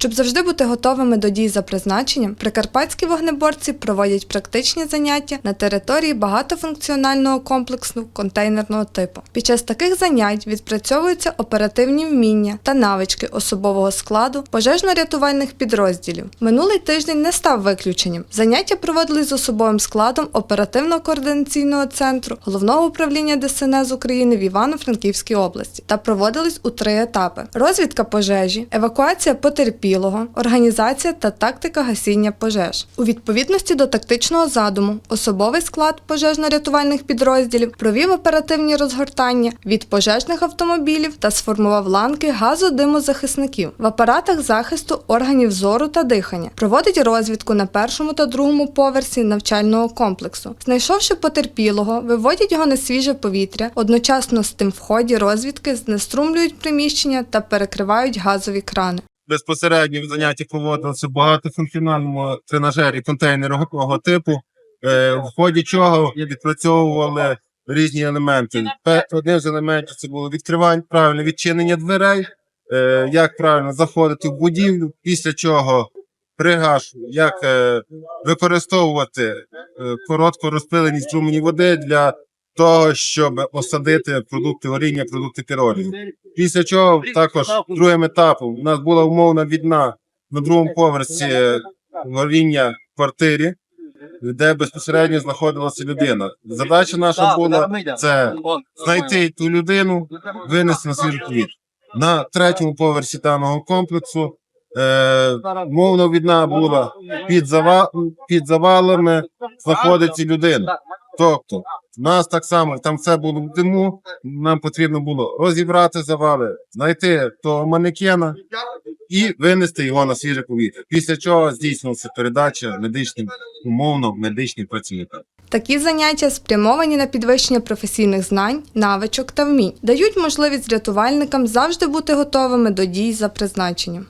Щоб завжди бути готовими до дій за призначенням, прикарпатські вогнеборці проводять практичні заняття на території багатофункціонального комплексу контейнерного типу. Під час таких занять відпрацьовуються оперативні вміння та навички особового складу пожежно-рятувальних підрозділів. Минулий тиждень не став виключенням. Заняття проводились з особовим складом оперативно-координаційного центру головного управління ДСНС України в Івано-Франківській області та проводились у три етапи: розвідка пожежі, евакуація потерпілого, організація та тактика гасіння пожеж. У відповідності до тактичного задуму, особовий склад пожежно-рятувальних підрозділів провів оперативні розгортання від пожежних автомобілів та сформував ланки газодимозахисників в апаратах захисту органів зору та дихання. Проводить розвідку на першому та другому поверсі навчального комплексу. Знайшовши потерпілого, виводять його на свіже повітря. Одночасно з тим в ході розвідки знеструмлюють приміщення та перекривають газові крани. Безпосередньо заняття проводилося в багатофункціональному тренажері контейнерного типу, е, в ході чого відпрацьовували різні елементи. Одним з елементів це було відкривання, правильне відчинення дверей, е, як правильно заходити в будівлю, після чого пригаш, як е, використовувати коротко розпилені струмені води для того, щоб осадити продукти горіння, продукти піролів. Після чого також другим етапом у нас була умовна відна на другому поверсі горіння в квартирі, де безпосередньо знаходилася людина. Задача наша була це знайти ту людину, винести на свіжу повітря. На третьому поверсі даного комплексу е, мовна відна була під, зава, під завалами знаходиться людина. Тобто, в нас так само там все було в диму. Нам потрібно було розібрати завали, знайти того манекена і винести його на свіже повітря. Після чого здійснилася передача медичним умовно медичним працівникам. Такі заняття спрямовані на підвищення професійних знань, навичок та вмінь, дають можливість рятувальникам завжди бути готовими до дій за призначенням.